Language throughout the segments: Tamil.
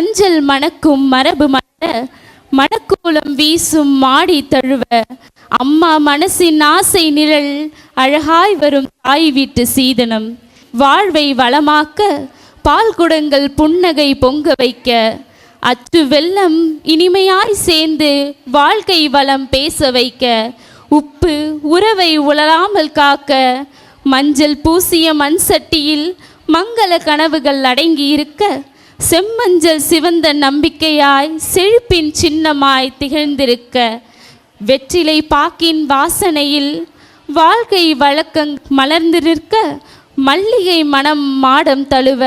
மஞ்சள் மணக்கும் மரபு மலர மணக்கோலம் வீசும் மாடி தழுவ அம்மா மனசின் ஆசை நிழல் அழகாய் வரும் தாய் வீட்டு சீதனம். வாழ்வை வளமாக்க பால் குடங்கள் புன்னகை பொங்க வைக்க அச்சு வெள்ளம் இனிமையாய் சேர்ந்து வாழ்க்கை வளம் பேச வைக்க உப்பு உறவை உழலாமல் காக்க மஞ்சள் பூசிய மண் சட்டியில் மங்கள கனவுகள் அடங்கி இருக்க செம்மஞ்சள் சிவந்த நம்பிக்கையாய் செழிப்பின் சின்னமாய் திகழ்ந்திருக்க வெற்றிலை பாக்கின் வாசனையில் வாழ்க்கை வழக்கங் மலர்ந்து நிற்க மல்லிகை மனம் மாடம் தழுவ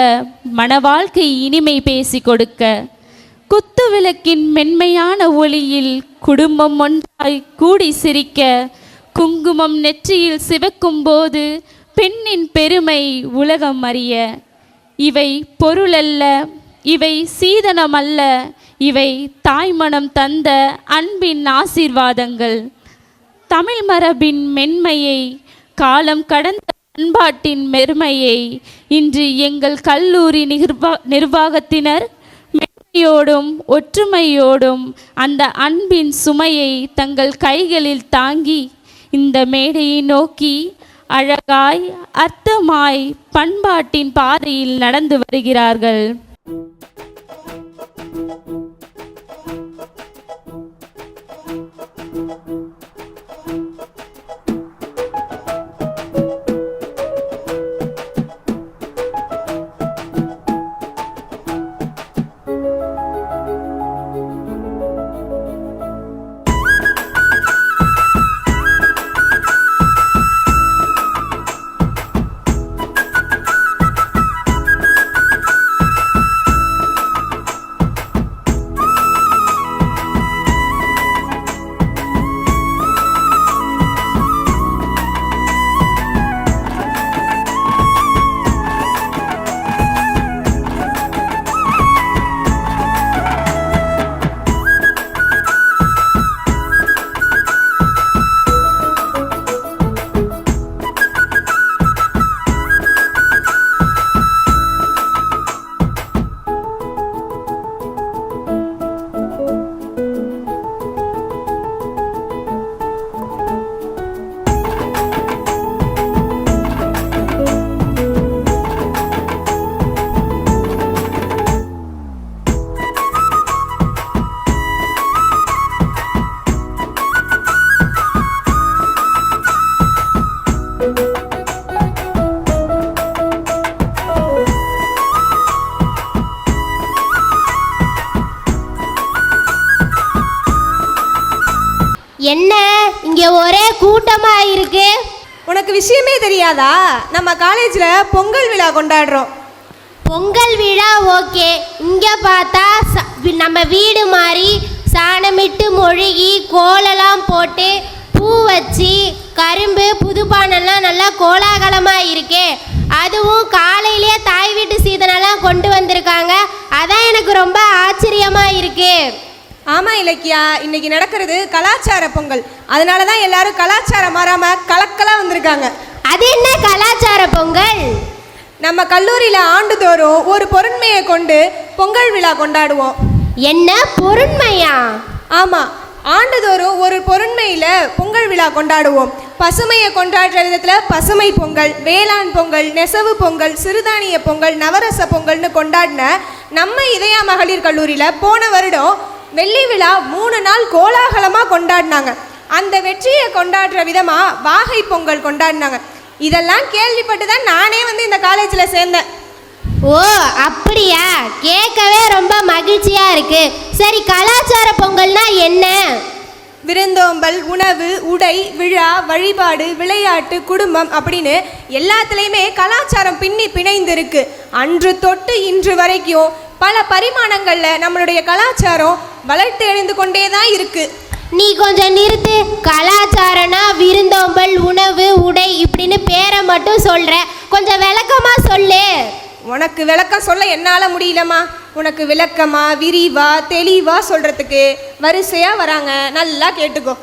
மன வாழ்க்கை இனிமை பேசி கொடுக்க குத்து விளக்கின் மென்மையான ஒளியில் குடும்பம் ஒன்றாய் கூடி சிரிக்க குங்குமம் நெற்றியில் சிவக்கும் போது பெண்ணின் பெருமை உலகம் அறிய இவை பொருளல்ல இவை சீதனமல்ல இவை தாய்மனம் தந்த அன்பின் ஆசீர்வாதங்கள். தமிழ் மரபின் மென்மையை காலம் கடந்த பண்பாட்டின் மெருமையை இன்று எங்கள் கல்லூரி நிர்வா நிர்வாகத்தினர் மென்மையோடும் ஒற்றுமையோடும் அந்த அன்பின் சுமையை தங்கள் கைகளில் தாங்கி இந்த மேடையை நோக்கி அழகாய் அர்த்தமாய் பண்பாட்டின் பாதையில் நடந்து வருகிறார்கள். you என்ன? இங்க ஒரே கூட்டமா இருக்கு? உனக்கு விஷயமே தெரியாதா? நம்ம காலேஜில் பொங்கல் விழா கொண்டாடுறோம். பொங்கல் விழா ஓகே. இங்க பார்த்தா நம்ம வீடு மாதிரி சாணமிட்டு மொழுகி கோலெல்லாம் போட்டு பூ வச்சு கரும்பு புதுப்பானெல்லாம் நல்லா கோலாகலமா இருக்கே. அதுவும் காலையிலேயே தாய் வீட்டு சீதனெல்லாம் கொண்டு வந்திருக்காங்க. அதான் எனக்கு ரொம்ப ஆச்சரியமா இருக்கு. ஆமாம் இலக்கியா இன்னைக்கு நடக்கிறது கலாச்சார பொங்கல். அதனால தான் எல்லாரும் கலாச்சாரம் மாறாமல் கலக்கலாக வந்திருக்காங்க. அது என்ன கலாச்சார பொங்கல்? நம்ம கல்லூரியில் ஆண்டுதோறும் ஒரு பொருண்மையை கொண்டு பொங்கல் விழா கொண்டாடுவோம். என்ன பொருண்மையா? ஆமாம் ஆண்டுதோறும் ஒரு பொருண்மையில் பொங்கல் விழா கொண்டாடுவோம். பசுமையை கொண்டாடுற விதத்தில் பசுமை பொங்கல் வேளாண் பொங்கல் நெசவு பொங்கல் சிறுதானிய பொங்கல் நவரச பொங்கல்னு கொண்டாடின நம்ம இதயா மகளிர் கல்லூரியில் போன வருடம் வெள்ளி விழா மூணு நாள் கோலாகலமாக கொண்டாடினாங்க. அந்த வெற்றியை கொண்டாடுற விதமாக வாகை பொங்கல் கொண்டாடினாங்க. இதெல்லாம் கேள்விப்பட்டு தான் நானே வந்து இந்த காலேஜில் சேர்ந்தேன். ஓ அப்படியா? கேட்கவே ரொம்ப மகிழ்ச்சியா இருக்கு. சரி கலாச்சார பொங்கல்னா என்ன? விருந்தோம்பல் உணவு உடை விழா வழிபாடு விளையாட்டு குடும்பம் அப்படின்னு எல்லாத்துலேயுமே கலாச்சாரம் பின்னி பிணைந்திருக்கு. அன்று தொட்டு இன்று வரைக்கும் பல பரிமாணங்களில் நம்மளுடைய கலாச்சாரம் வளர்த்து எழுந்து கொண்டே தான் இருக்கு. நீ கொஞ்சம் நிறுத்து. கலாச்சாரம்னா விருந்தோம்பல் உணவு உடை இப்படின்னு பேரை மட்டும் சொல்ற. கொஞ்சம் விளக்கமா சொல்லு. உனக்கு விளக்கம் சொல்ல என்னால் முடியலம்மா. உனக்கு விளக்கமா விரிவா தெளிவா சொல்றதுக்கு வரிசையா வராங்க. நல்லா கேட்டுக்கோ.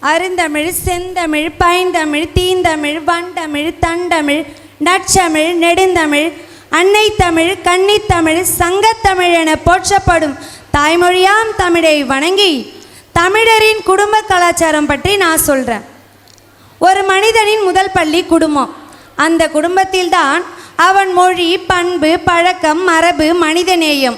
அருந்தமிழ் செந்தமிழ் பைந்தமிழ் தீந்தமிழ் வண்டமிழ் தண்டமிழ் நற்சமிழ் நெடுந்தமிழ் அன்னை தமிழ் கன்னித் தமிழ் சங்கத்தமிழ் என போற்றப்படும் தாய்மொழியாம் தமிழை வணங்கி தமிழரின் குடும்ப கலாச்சாரம் பற்றி நான் சொல்கிறேன் ஒரு மனிதனின் முதல் பள்ளி குடும்பம். அந்த குடும்பத்தில்தான் அவன் மொழி பண்பு பழக்கம் மரபு மனிதநேயம்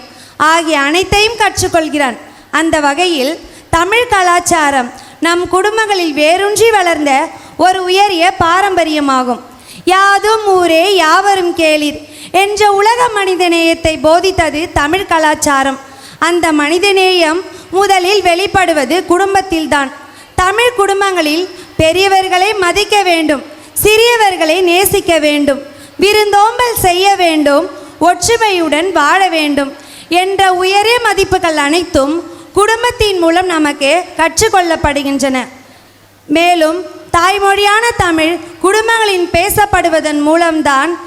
ஆகிய அனைத்தையும் கற்றுக்கொள்கிறான். அந்த வகையில் தமிழ் கலாச்சாரம் நம் குடும்பங்களில் வேரூன்றி வளர்ந்த ஒரு உயரிய பாரம்பரியமாகும். யாதும் ஊரே யாவரும் கேளிர் என்ற உலக மனிதநேயத்தை போதித்தது தமிழ் கலாச்சாரம். அந்த மனிதநேயம் முதலில் வெளிப்படுவது குடும்பத்தில்தான். தமிழ் குடும்பங்களில் பெரியவர்களை மதிக்க வேண்டும் சிறியவர்களை நேசிக்க வேண்டும் விருந்தோம்பல் செய்ய வேண்டும் ஒற்றுமையுடன் வாழ வேண்டும் என்ற உயரிய மதிப்புகள் அனைத்தும் குடும்பத்தின் மூலம் நமக்கு கற்றுக்கொள்ளப்படுகின்றன. மேலும் தாய்மொழியான தமிழ் குடும்பங்களின் பேசப்படுவதன் மூலம்தான்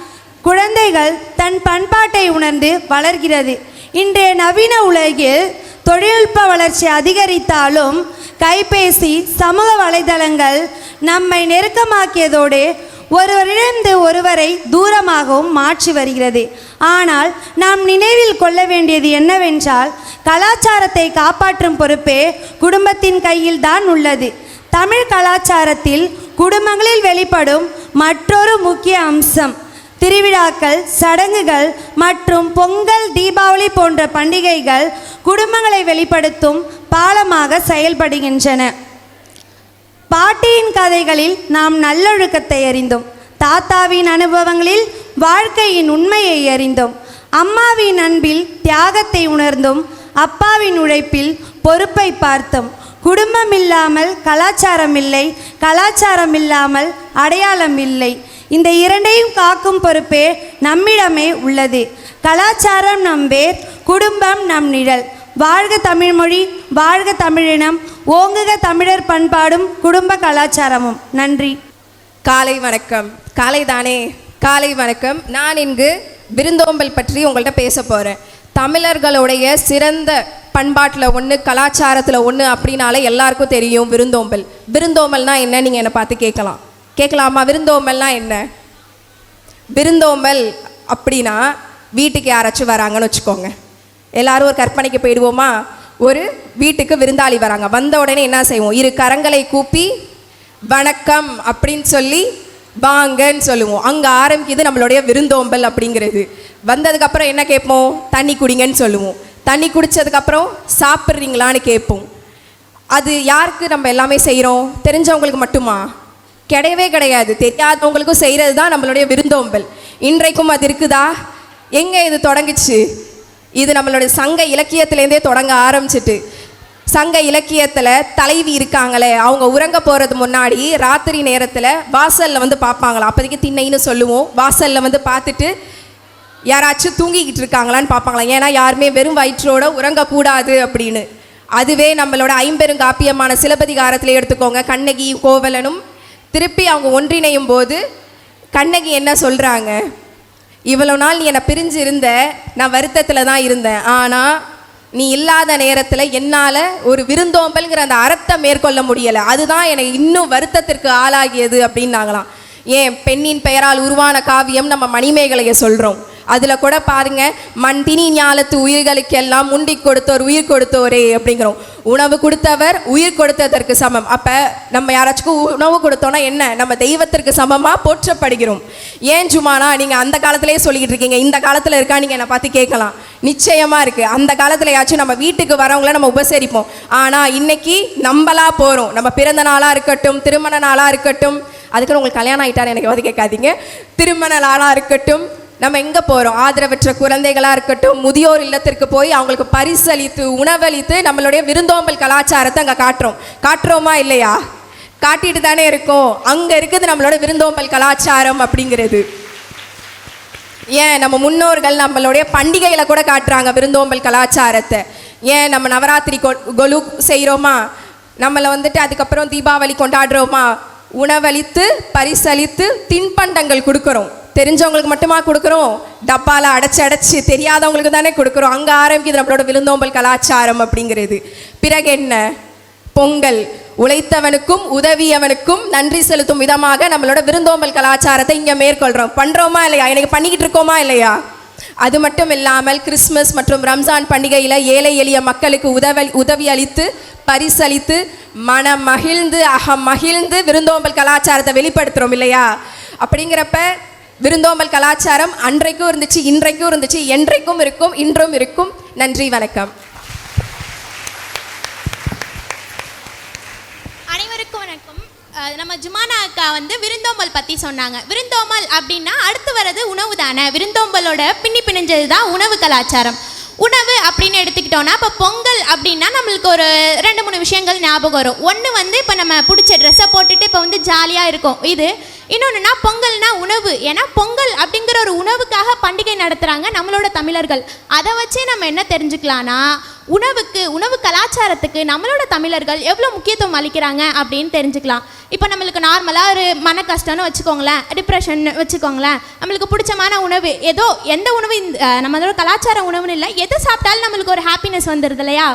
குழந்தைகள் தன் பண்பாட்டை உணர்ந்து வளர்கிறது. இன்றைய நவீன உலகில் தொழில்நுட்ப வளர்ச்சி அதிகரித்தாலும் கைபேசி சமூக வலைதளங்கள் நம்மை நெருக்கமாக்கியதோடு ஒருவரிடந்து ஒருவரை தூரமாகவும் மாற்றி வருகிறது. ஆனால் நாம் நினைவில் கொள்ள வேண்டியது என்னவென்றால் கலாச்சாரத்தை காப்பாற்றும் பொறுப்பே குடும்பத்தின் கையில் தான் உள்ளது. தமிழ் கலாச்சாரத்தில் குடும்பங்களில் வெளிப்படும் மற்றொரு முக்கிய அம்சம் திருவிழாக்கள் சடங்குகள் மற்றும் பொங்கல் தீபாவளி போன்ற பண்டிகைகள் குடும்பங்களை வெளிப்படுத்தும் பாலமாக செயல்படுகின்றன. பாட்டியின் கதைகளில் நாம் நல்லொழுக்கத்தை அறிந்தோம். தாத்தாவின் அனுபவங்களில் வாழ்க்கையின் உண்மையை அறிந்தோம். அம்மாவின் அன்பில் தியாகத்தை உணர்ந்தும். அப்பாவின் உழைப்பில் பொறுப்பை பார்த்தோம். குடும்பம் இல்லாமல் கலாச்சாரம் இல்லை கலாச்சாரம் இல்லாமல் அடையாளம் இல்லை. இந்த இரண்டையும் காக்கும் பொறுப்பே நம்மிடமே உள்ளது. கலாச்சாரம் நம் வேர் குடும்பம் நம் நிழல். வாழ்க தமிழ்மொழி வாழ்க தமிழினம் ஓங்குக தமிழர் பண்பாடும் குடும்ப கலாச்சாரமும். நன்றி. காலை வணக்கம். காலை தானே காலை வணக்கம். நான் இங்கு விருந்தோம்பல் பற்றி உங்கள்கிட்ட பேச போகிறேன் தமிழர்களுடைய சிறந்த பண்பாட்டில் ஒன்று கலாச்சாரத்தில் ஒன்று அப்படின்னாலே எல்லாருக்கும் தெரியும் விருந்தோம்பல். விருந்தோம்பல்னால் என்ன? நீங்கள் என்னை பார்த்து கேட்கலாம். கேட்கலாமா? விருந்தோம்பல்னா என்ன? விருந்தோம்பல் அப்படின்னா வீட்டுக்கு யாராச்சும் வராங்கன்னு வச்சுக்கோங்க. எல்லாரும் ஒரு கற்பனைக்கு போயிடுவோமா? ஒரு வீட்டுக்கு விருந்தாளி வராங்க. வந்த உடனே என்ன செய்வோம்? இரு கரங்களை கூப்பி வணக்கம் அப்படின்னு சொல்லி வாங்கன்னு சொல்லுவோம். அங்கே ஆரம்பிக்குது நம்மளுடைய விருந்தோம்பல் அப்படிங்கிறது. வந்ததுக்கப்புறம் என்ன கேட்போம்? தண்ணி குடிங்கன்னு சொல்லுவோம். தண்ணி குடித்ததுக்கப்புறம் சாப்பிட்றீங்களான்னு கேட்போம். அது யாருக்கு நம்ம எல்லாமே செய்கிறோம் தெரிஞ்சவங்களுக்கு மட்டுமா? கிடையவே கிடையாது. தெரியாதவங்களுக்கும் செய்கிறது தான் நம்மளுடைய விருந்தோம்பல். இன்றைக்கும் அது இருக்குதா? எங்கே இது தொடங்குச்சு? இது நம்மளுடைய சங்க இலக்கியத்திலேருந்தே தொடங்க ஆரம்பிச்சிட்டு. சங்க இலக்கியத்தில் தலைவி இருக்காங்களே அவங்க உறங்க போகிறது முன்னாடி ராத்திரி நேரத்தில் வாசலில் வந்து பார்ப்பாங்களா? அப்போதைக்கு திண்ணைன்னு சொல்லுவோம். வாசலில் வந்து பார்த்துட்டு யாராச்சும் தூங்கிக்கிட்டு இருக்காங்களான்னு பார்ப்பாங்களாம் ஏன்னா யாருமே வெறும் வயிற்றோட உறங்கக்கூடாது அப்படின்னு. அதுவே நம்மளோட ஐம்பெருங்காப்பியமான சிலப்பதிகாரத்தில் எடுத்துக்கோங்க. கண்ணகி கோவலனும் திருப்பி அவங்க ஒன்றிணையும் போது கண்ணகி என்ன சொல்கிறாங்க இவ்வளோ நாள் நீ என்னை பிரிஞ்சு இருந்த நான் வருத்தத்தில் தான் இருந்தேன். ஆனால் நீ இல்லாத நேரத்தில் என்னால் ஒரு விருந்தோம்பல்ங்கிற அந்த அறத்தை மேற்கொள்ள முடியலை. அதுதான் எனக்கு இன்னும் வருத்தத்திற்கு ஆளாகியது அப்படின்னாங்களாம். ஏன் பெண்ணின் பெயரால் உருவான காவியம் நம்ம மணிமேகலையை சொல்கிறோம் அதில் கூட பாருங்க மண்டினி ஞாலத்து உயிர்களுக்கெல்லாம் முண்டி கொடுத்தோர் உயிர் கொடுத்தோரே அப்படிங்கிறோம். உணவு கொடுத்தவர் உயிர் கொடுத்ததற்கு சமம். அப்போ நம்ம யாராச்சுக்கும் உணவு கொடுத்தோன்னா என்ன? நம்ம தெய்வத்திற்கு சமமாக போற்றப்படுகிறோம். ஏன் சும்மானா நீங்கள் அந்த காலத்திலேயே சொல்லிக்கிட்டு இருக்கீங்க. இந்த காலத்தில் இருக்கா நீங்கள் என்னை பார்த்து கேட்கலாம். நிச்சயமாக இருக்குது அந்த காலத்துலயாச்சும் நம்ம வீட்டுக்கு வரவங்கள நம்ம உபசரிப்போம். ஆனால் இன்னைக்கு நம்மளாக போகிறோம் நம்ம பிறந்த நாளாக இருக்கட்டும் திருமண நாளாக இருக்கட்டும். அதுக்கு உங்களுக்கு கல்யாணம் ஆகிட்டாரு எனக்கு வந்து கேட்காதீங்க. திருமண நாளாக இருக்கட்டும் நம்ம எங்கே போகிறோம் ஆதரவற்ற குழந்தைகளாக இருக்கட்டும் முதியோர் இல்லத்திற்கு போய் அவங்களுக்கு பரிசளித்து உணவளித்து நம்மளுடைய விருந்தோம்பல் கலாச்சாரத்தை அங்கே காட்டுறோம். காட்டுறோமா இல்லையா? காட்டிட்டு தானே இருக்கோம். அங்கே இருக்குது நம்மளோட விருந்தோம்பல் கலாச்சாரம் அப்படிங்கிறது. ஏன் நம்ம முன்னோர்கள் நம்மளுடைய பண்டிகைகளை கூட காட்டுறாங்க விருந்தோம்பல் கலாச்சாரத்தை? ஏன் நம்ம நவராத்திரி கொ- கொலு செய்கிறோமா நம்மளை வந்துட்டு அதுக்கப்புறம் தீபாவளி கொண்டாடுறோமா? உணவளித்து பரிசளித்து தின்பண்டங்கள் கொடுக்குறோம். தெரிஞ்சவங்களுக்கு மட்டுமா கொடுக்குறோம்? டப்பால அடைச்சி அடைச்சி தெரியாதவங்களுக்கு தானே கொடுக்குறோம். அங்கே ஆரம்பிக்குது நம்மளோட விருந்தோம்பல் கலாச்சாரம் அப்படிங்கிறது. பிறகு என்ன? பொங்கல். உழைத்தவனுக்கும் உதவியவனுக்கும் நன்றி செலுத்தும் விதமாக நம்மளோட விருந்தோம்பல் கலாச்சாரத்தை இங்கே மேற்கொள்கிறோம் பண்ணுறோமா இல்லையா? எனக்கு பண்ணிக்கிட்டு இருக்கோமா இல்லையா? அது மட்டும் இல்லாமல் கிறிஸ்மஸ் மற்றும் ரம்ஜான் பண்டிகையில் ஏழை எளிய மக்களுக்கு உதவி உதவி அளித்து பரிசளித்து மனம் மகிழ்ந்து அகம் மகிழ்ந்து விருந்தோம்பல் கலாச்சாரத்தை வெளிப்படுத்துகிறோம் இல்லையா? அப்படிங்கிறப்ப விருந்தோம்பல் கலாச்சாரம் அன்றைக்கும் இருந்துச்சு இன்றைக்கும் இருந்துச்சு என்றைக்கும் இருக்கும் இன்றும் இருக்கும். நன்றி வணக்கம். அனைவருக்கும் வணக்கம். நம்ம ஜுமானா அக்கா வந்து விருந்தோம்பல் பற்றி சொன்னாங்க. விருந்தோம்பல் அப்படின்னா அடுத்து வர்றது உணவு தானே. விருந்தோம்பலோட பின்னி பிணைஞ்சது தான் உணவு கலாச்சாரம். உணவு அப்படின்னு எடுத்துக்கிட்டோன்னா இப்போ பொங்கல் அப்படின்னா நம்மளுக்கு ஒரு ரெண்டு மூணு விஷயங்கள் ஞாபகம் வரும். ஒன்று வந்து இப்போ நம்ம பிடிச்ச ட்ரெஸ்ஸை போட்டுட்டு இப்போ வந்து ஜாலியாக இருக்கும். இது இன்னொன்றுனா பொங்கல்னா உணவு. ஏன்னா பொங்கல் அப்படிங்கிற ஒரு உணவுக்காக பண்டிகை நடத்துகிறாங்க நம்மளோட தமிழர்கள். அதை வச்சே நம்ம என்ன தெரிஞ்சுக்கலாம்னா உணவுக்கு உணவு கலாச்சாரத்துக்கு நம்மளோட தமிழர்கள் எவ்வளோ முக்கியத்துவம் அளிக்கிறாங்க அப்படின்னு தெரிஞ்சுக்கலாம். இப்போ நம்மளுக்கு நார்மலாக ஒரு மன கஷ்டம்னு வச்சுக்கோங்களேன் டிப்ரெஷன் வச்சுக்கோங்களேன். நம்மளுக்கு பிடிச்சமான உணவு ஏதோ எந்த உணவு இந்த நம்மளோட கலாச்சார உணவுன்னு இல்லை எது சாப்பிட்டாலும் நம்மளுக்கு ஒரு ஹாப்பினஸ் வந்துடுது இல்லையா?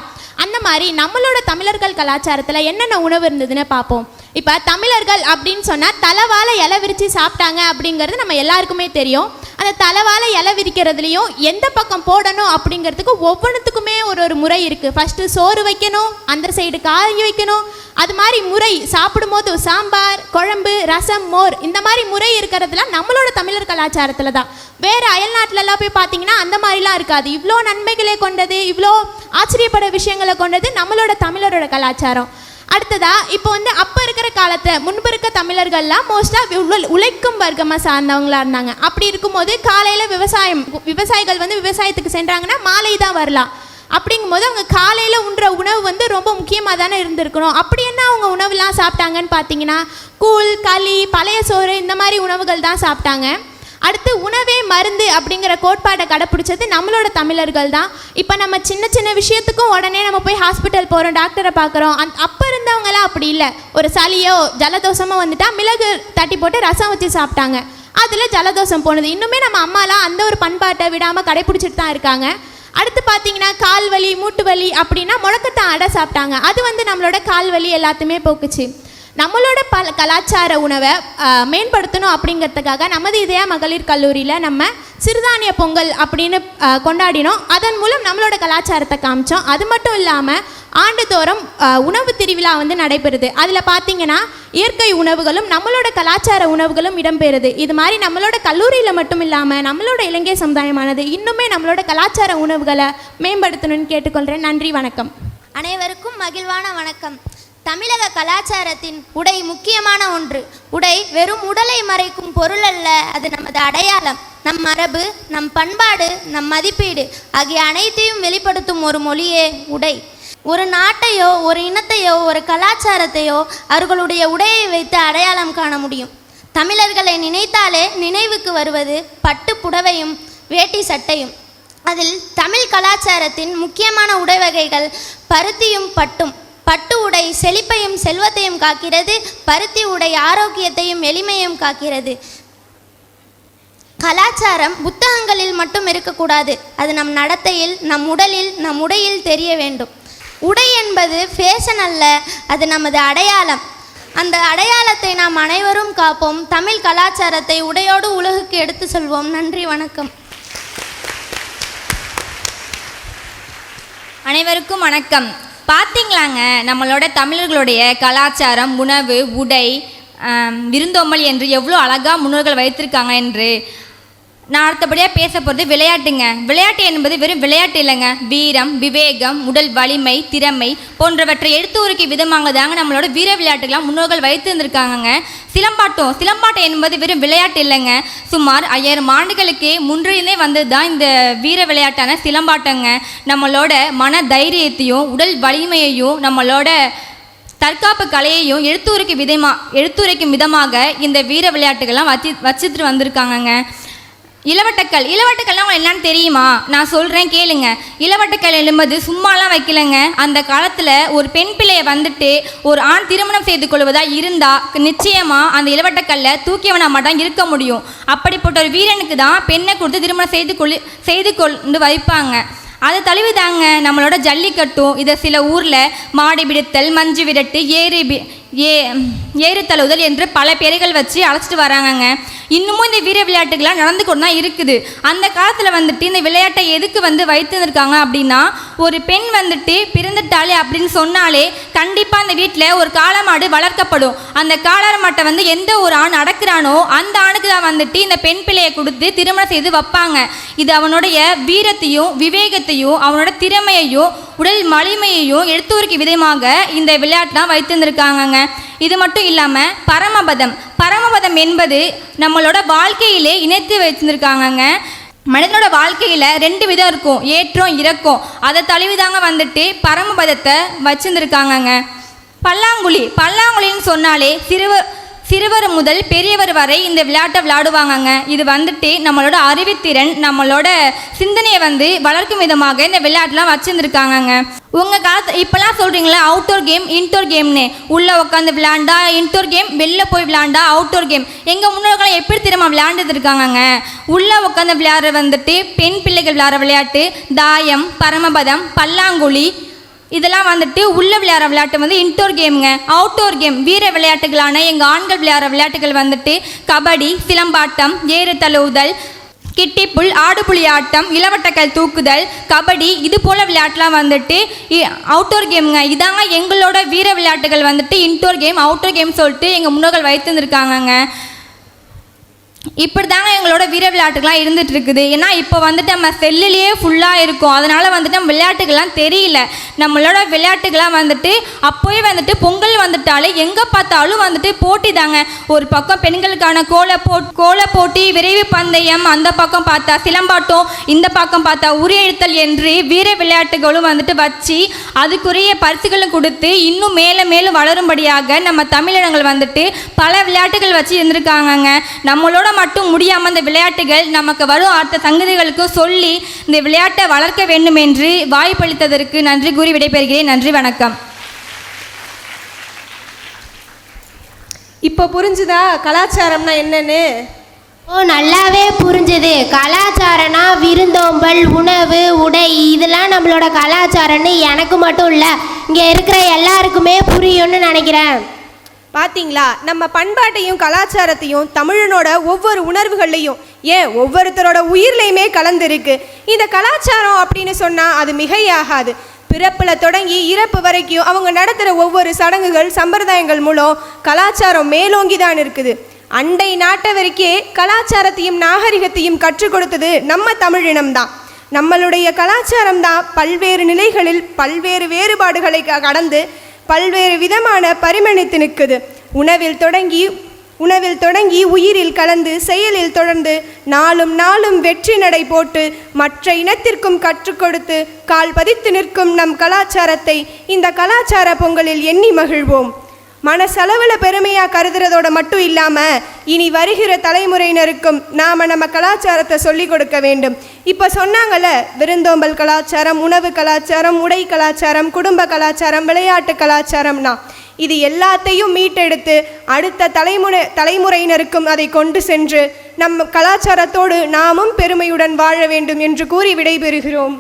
அந்த மாதிரி நம்மளோட தமிழர்கள் கலாச்சாரத்தில் என்னென்ன உணவு இருந்ததுன்னு பார்ப்போம். இப்போ தமிழர்கள் அப்படின்னு சொன்னால் தலைவாழை இலை விரித்து சாப்பிட்டாங்க அப்படிங்கிறது நம்ம எல்லாருக்குமே தெரியும். அந்த தலைவாழை இலை விரிக்கிறதுலையும் எந்த பக்கம் போடணும் அப்படிங்கிறதுக்கு ஒவ்வொன்றுத்துக்குமே ஒரு ஒரு முறை இருக்குது ஃபஸ்ட்டு சோறு வைக்கணும் அந்த சைடு காய் வைக்கணும். அது மாதிரி முறை சாப்பிடும்போது சாம்பார் குழம்பு ரசம் மோர் இந்த மாதிரி முறை இருக்கிறதுலாம் நம்மளோட தமிழர் கலாச்சாரத்தில் தான். வேறு அயல்நாட்டிலலாம் போய் பார்த்தீங்கன்னா அந்த மாதிரிலாம் இருக்காது. இவ்வளோ நன்மைகளை கொண்டது இவ்வளோ ஆச்சரியப்பட விஷயங்களை கொண்டது நம்மளோட தமிழரோட கலாச்சாரம். அடுத்ததா இப்போ வந்து அப்போ இருக்கிற காலத்தை முன்பு இருக்க தமிழர்கள்லாம் மோஸ்ட்டாக உழைக்கும் வர்க்கமாக சார்ந்தவங்களா இருந்தாங்க. அப்படி இருக்கும்போது காலையில் விவசாயம் விவசாயிகள் வந்து விவசாயத்துக்கு சென்றாங்கன்னா மாலை தான் வரலாம். அப்படிங்கும்போது அவங்க காலையில் உண்ற உணவு வந்து ரொம்ப முக்கியமாக தானே இருந்திருக்கணும். அப்படி என்ன அவங்க உணவுலாம் சாப்பிட்டாங்கன்னு பார்த்தீங்கன்னா கூழ் களி பழைய சோறு இந்த மாதிரி உணவுகள் தான் சாப்பிட்டாங்க. அடுத்து உணவே மருந்து அப்படிங்கிற கோட்பாடை கடைப்பிடிச்சது நம்மளோட தமிழர்கள் தான். இப்போ நம்ம சின்ன சின்ன விஷயத்துக்கும் உடனே நம்ம போய் ஹாஸ்பிட்டல் போகிறோம் டாக்டரை பார்க்குறோம். அந் அப்போ இருந்தவங்களாம் அப்படி இல்லை. ஒரு சளியோ ஜலதோஷமோ வந்துட்டால் மிளகு தட்டி போட்டு ரசம் வச்சு சாப்பிட்டாங்க. அதில் ஜலதோஷம் போனது. இன்னுமே நம்ம அம்மாலாம் அந்த ஒரு பண்பாட்டை விடாமல் கடைப்பிடிச்சிட்டு தான் இருக்காங்க. அடுத்து பார்த்தீங்கன்னா கால் வலி மூட்டு வலி அப்படின்னா முழக்கத்தான் அடை சாப்பிட்டாங்க. அது வந்து நம்மளோட கால் வலி எல்லாத்தையுமே போக்குச்சு. நம்மளோட பல கலாச்சார உணவை மேம்படுத்தணும் அப்படிங்கிறதுக்காக நமது இதய மகளிர் கல்லூரியில் நம்ம சிறுதானிய பொங்கல் அப்படின்னு கொண்டாடினோம். அதன் மூலம் நம்மளோட கலாச்சாரத்தை காமிச்சோம். அது மட்டும் இல்லாமல் ஆண்டுதோறும் உணவு திருவிழா வந்து நடைபெறுது. அதில் பார்த்தீங்கன்னா இயற்கை உணவுகளும் நம்மளோட கலாச்சார உணவுகளும் இடம்பெறுது. இது மாதிரி நம்மளோட கல்லூரியில் மட்டும் இல்லாமல் நம்மளோட இலங்கை சமுதாயமானது இன்னுமே நம்மளோட கலாச்சார உணவுகளை மேம்படுத்தணும்னு கேட்டுக்கொள்கிறேன் நன்றி வணக்கம். அனைவருக்கும் மகிழ்வான வணக்கம். தமிழக கலாச்சாரத்தின் உடை முக்கியமான ஒன்று. உடை வெறும் உடலை மறைக்கும் பொருள் அல்ல அது நமது அடையாளம். நம் மரபு நம் பண்பாடு நம் மதிப்பீடு ஆகிய அனைத்தையும் வெளிப்படுத்தும் ஒரு மொழியே உடை. ஒரு நாட்டையோ ஒரு இனத்தையோ ஒரு கலாச்சாரத்தையோ அவர்களுடைய உடையை வைத்து அடையாளம் காண முடியும். தமிழர்களை நினைத்தாலே நினைவுக்கு வருவது பட்டு புடவையும் வேட்டி சட்டையும். அதில் தமிழ் கலாச்சாரத்தின் முக்கியமான உடை வகைகள் பருத்தியும் பட்டும். பட்டு உடை செழிப்பையும் செல்வத்தையும் காக்கிறது பருத்தி உடை ஆரோக்கியத்தையும் எளிமையும் காக்கிறது. கலாச்சாரம் புத்தகங்களில் மட்டும் இருக்கக்கூடாது. அது நம் நடத்தையில் நம் உடலில் நம் உடையில் தெரிய வேண்டும். உடை என்பது ஃபேஷன் அல்ல அது நமது அடையாளம். அந்த அடையாளத்தை நாம் அனைவரும் காப்போம். தமிழ் கலாச்சாரத்தை உடையோடு உலகுக்கு எடுத்து செல்வோம். நன்றி வணக்கம். அனைவருக்கும் வணக்கம். பார்த்தீங்களாங்க நம்மளோட தமிழர்களுடைய கலாச்சாரம் உணவு உடை விருந்தோம்பல் என்று எவ்வளோ அழகாக முன்னோர்கள் வைத்திருக்காங்க என்று. நான் அடுத்தபடியாக பேச போகிறது விளையாட்டுங்க. விளையாட்டு என்பது வெறும் விளையாட்டு இல்லைங்க. வீரம் விவேகம் உடல் வலிமை திறமை போன்றவற்றை எடுத்துரைக்கும் விதமாக தாங்க நம்மளோட வீர விளையாட்டுக்கெல்லாம் முன்னோர்கள் வைத்து இருந்திருக்காங்கங்க. சிலம்பாட்டம் சிலம்பாட்டம் என்பது வெறும் விளையாட்டு இல்லைங்க. சுமார் ஐயாயிரம் ஆண்டுகளுக்கு முன்றிருந்தே வந்தது தான் இந்த வீர விளையாட்டான சிலம்பாட்டங்க. நம்மளோட மன தைரியத்தையும் உடல் வலிமையையும் நம்மளோட தற்காப்பு கலையையும் எடுத்துரைக்கும் விதமாக எடுத்துரைக்கும் விதமாக இந்த வீர விளையாட்டுகள்லாம் வச்சு வச்சுட்டு வந்திருக்காங்கங்க. இளவட்டக்கல். இளவட்டக்கல்லாம் என்னன்னு தெரியுமா? நான் சொல்கிறேன் கேளுங்க. இளவட்டக்கல் எழும்பது சும்மாலாம் வைக்கலங்க. அந்த காலத்தில் ஒரு பெண் பிள்ளையை வந்துட்டு ஒரு ஆண் திருமணம் செய்து கொள்வதாக இருந்தால் நிச்சயமாக அந்த இளவட்டக்கல்லை தூக்கியவனாக மட்டும் இருக்க முடியும். அப்படிப்பட்ட ஒரு வீரனுக்கு தான் பெண்ணை கொடுத்து திருமணம் செய்து கொள்ளி செய்து கொண்டு வைப்பாங்க. அதை தழுவிதாங்க நம்மளோட ஜல்லிக்கட்டும். இதை சில ஊரில் மாடி பிடித்தல் மஞ்சு விரட்டு ஏரி ஏ ஏறு தழுவுதல் என்று பல பேர்கள் வச்சு அழைச்சிட்டு வராங்கங்க. இன்னமும் இந்த வீர விளையாட்டுகள்லாம் நடந்து கொண்டு தான் இருக்குது. அந்த காலத்தில் வந்துட்டு இந்த விளையாட்டை எதுக்கு வந்து வைத்திருந்திருக்காங்க அப்படின்னா ஒரு பெண் வந்துட்டு பிறந்துட்டாலே அப்படின்னு சொன்னாலே கண்டிப்பாக அந்த வீட்டில் ஒரு காளமாடு வளர்க்கப்படும். அந்த காளர் மாட்டை வந்து எந்த ஒரு ஆண் அடக்குறானோ அந்த ஆணுக்கு தான் வந்துட்டு இந்த பெண் பிள்ளையை கொடுத்து திருமணம் செய்து வைப்பாங்க. இது அவனுடைய வீரத்தையும் விவேகத்தையும் அவனோட திறமையையும் உடல் மலிமையையும் எடுத்துரைக்கும் விதமாக இந்த விளையாட்டுலாம் வைத்திருந்திருக்காங்கங்க இது மட்டும் இல்லாமல் பரமபதம். பரமபதம் என்பது நம்மளோட வாழ்க்கையிலே இணைத்து வச்சுருக்காங்கங்க மனிதனோட வாழ்க்கையில் ரெண்டு விதம் இருக்கும். ஏற்றம் இறக்கம். அதை தழுவிதாங்க வந்துட்டு பரமபதத்தை வச்சிருந்துருக்காங்கங்க. பல்லாங்குழி. பல்லாங்குழின்னு சொன்னாலே சிறுவர் சிறுவர் முதல் பெரியவர் வரை இந்த விளையாட்டை விளையாடுவாங்கங்க. இது வந்துட்டு நம்மளோட அறிவுத்திறன் நம்மளோட சிந்தனையை வந்து வளர்க்கும் விதமாக இந்த விளையாட்டுலாம் வச்சுருந்துருக்காங்கங்க. உங்கள் காலத்து இப்போலாம் சொல்கிறீங்களா அவுட்டோர் கேம் இன்டோர் கேம்னு உள்ளே உட்காந்து விளையாண்டா இன்டோர் கேம் வெளில போய் விளையாண்டா அவுட்டோர் கேம் எங்கள் முன்னோர்கள் எப்படி திரும்ப விளையாண்டுட்டு இருக்காங்கங்க? உள்ளே உட்காந்து விளையாடுற வந்துட்டு பெண் பிள்ளைகள் விளையாடுற விளையாட்டு தாயம் பரமபதம் பல்லாங்குழி இதெல்லாம் வந்துட்டு உள்ள விளையாடுற விளையாட்டு வந்து இன்டோர் கேமுங்க அவுட்டோர் கேம் வீர விளையாட்டுகளான எங்கள் ஆண்கள் விளையாடுற விளையாட்டுகள் வந்துட்டு கபடி சிலம்பாட்டம் ஏறு தழுவுதல் கிட்டிப்புல் ஆடுபுலி ஆட்டம் இளவட்டக்கல் தூக்குதல் கபடி இது போல் விளையாட்டுலாம் வந்துட்டு அவுட்டோர் கேமுங்க இதாங்க எங்களோட வீர விளையாட்டுகள் வந்துட்டு இன்டோர் கேம் அவுட்டோர் கேம் சொல்லிட்டு எங்கள் முன்னோர்கள் வைத்திருந்திருக்காங்கங்க. இப்படி தாங்க எங்களோட வீர விளையாட்டுகள்லாம் இருந்துட்டு இருக்குது ஏன்னா இப்போ வந்துட்டு நம்ம செல்லுலேயே ஃபுல்லாக இருக்கும். அதனால் வந்துட்டு நம்ம விளையாட்டுகள்லாம் தெரியல. நம்மளோட விளையாட்டுகள்லாம் வந்துட்டு அப்போயே வந்துட்டு பொங்கல் வந்துட்டாலே எங்கே பார்த்தாலும் வந்துட்டு போட்டி தாங்க. ஒரு பக்கம் பெண்களுக்கான கோல போ கோல போட்டி விரைவு பந்தயம் அந்த பக்கம் பார்த்தா சிலம்பாட்டம் இந்த பக்கம் பார்த்தா உரியெழுத்தல் என்று வீர விளையாட்டுகளும் வந்துட்டு வச்சு அதுக்குரிய பரிசுகளும் கொடுத்து இன்னும் மேலும் மேலும் வளரும்படியாக நம்ம தமிழகங்கள் வந்துட்டு பல விளையாட்டுகள் வச்சு இருந்திருக்காங்கங்க. நம்மளோட மட்டும் முடியாமல் இந்த விளையாட்டுகள் நமக்கு வரும். அடுத்த சங்கதிகளுக்கு சொல்லி இந்த விளையாட்டை வளர்க்க வேண்டும் என்று வாய்ப்பளித்ததற்கு நன்றி கூறி விடைபெறுகிறேன். நன்றி வணக்கம். இப்போ புரிஞ்சுதா? கலாச்சாரம்னா என்னன்னு? ஓ நல்லாவே புரிஞ்சுது. கலாச்சாரம்னா விருந்தோம்பல் உணவு உடை இதெல்லாம் நம்மளோட கலாச்சாரம்னு எனக்கு மட்டும் இல்லை இங்கே இருக்கிற எல்லாருக்குமே புரியும்னு நினைக்கிறேன். பார்த்தீங்களா நம்ம பண்பாட்டையும் கலாச்சாரத்தையும் தமிழனோட ஒவ்வொரு உணர்வுகள்லையும் ஏன் ஒவ்வொருத்தரோட உயிர்லையுமே கலந்துருக்கு. இந்த கலாச்சாரம் அப்படின்னு சொன்னால் அது மிகையாகாது. பிறப்பில் தொடங்கி இறப்பு வரைக்கும் அவங்க நடத்துகிற ஒவ்வொரு சடங்குகள் சம்பிரதாயங்கள் மூலம் கலாச்சாரம் மேலோங்கி தான் இருக்குது. அண்டை நாட்டவருக்கே கலாச்சாரத்தையும் நாகரிகத்தையும் கற்றுக் கொடுத்தது நம்ம தமிழினம்தான். நம்மளுடைய கலாச்சாரம் தான் பல்வேறு நிலைகளில் பல்வேறு வேறுபாடுகளை கடந்து பல்வேறு விதமான பரிமணித்து நிற்குது. உணவில் தொடங்கி உணவில் தொடங்கி உயிரில் கலந்து செயலில் தொடர்ந்து நாளும் நாளும் வெற்றி நடை போட்டு மற்ற இனத்திற்கும் கற்றுக் கொடுத்து கால் பதித்து நிற்கும் நம் கலாச்சாரத்தை இந்த கலாச்சார பொங்கலில் எண்ணி மகிழ்வோம். மனசளவில் பெருமையாக கருதுறதோட மட்டும் இல்லாமல் இனி வருகிற தலைமுறையினருக்கும் நாம் நம்ம கலாச்சாரத்தை சொல்லிக் கொடுக்க வேண்டும். இப்போ சொன்னாங்கல்ல விருந்தோம்பல் கலாச்சாரம் உணவு கலாச்சாரம் உடை கலாச்சாரம் குடும்ப கலாச்சாரம் விளையாட்டு கலாச்சாரம்னா இது எல்லாத்தையும் மீட்டெடுத்து அடுத்த தலைமுறை தலைமுறையினருக்கும் அதை கொண்டு சென்று நம் கலாச்சாரத்தோடு நாமும் பெருமையுடன் வாழ வேண்டும் என்று கூறி விடைபெறுகிறோம்.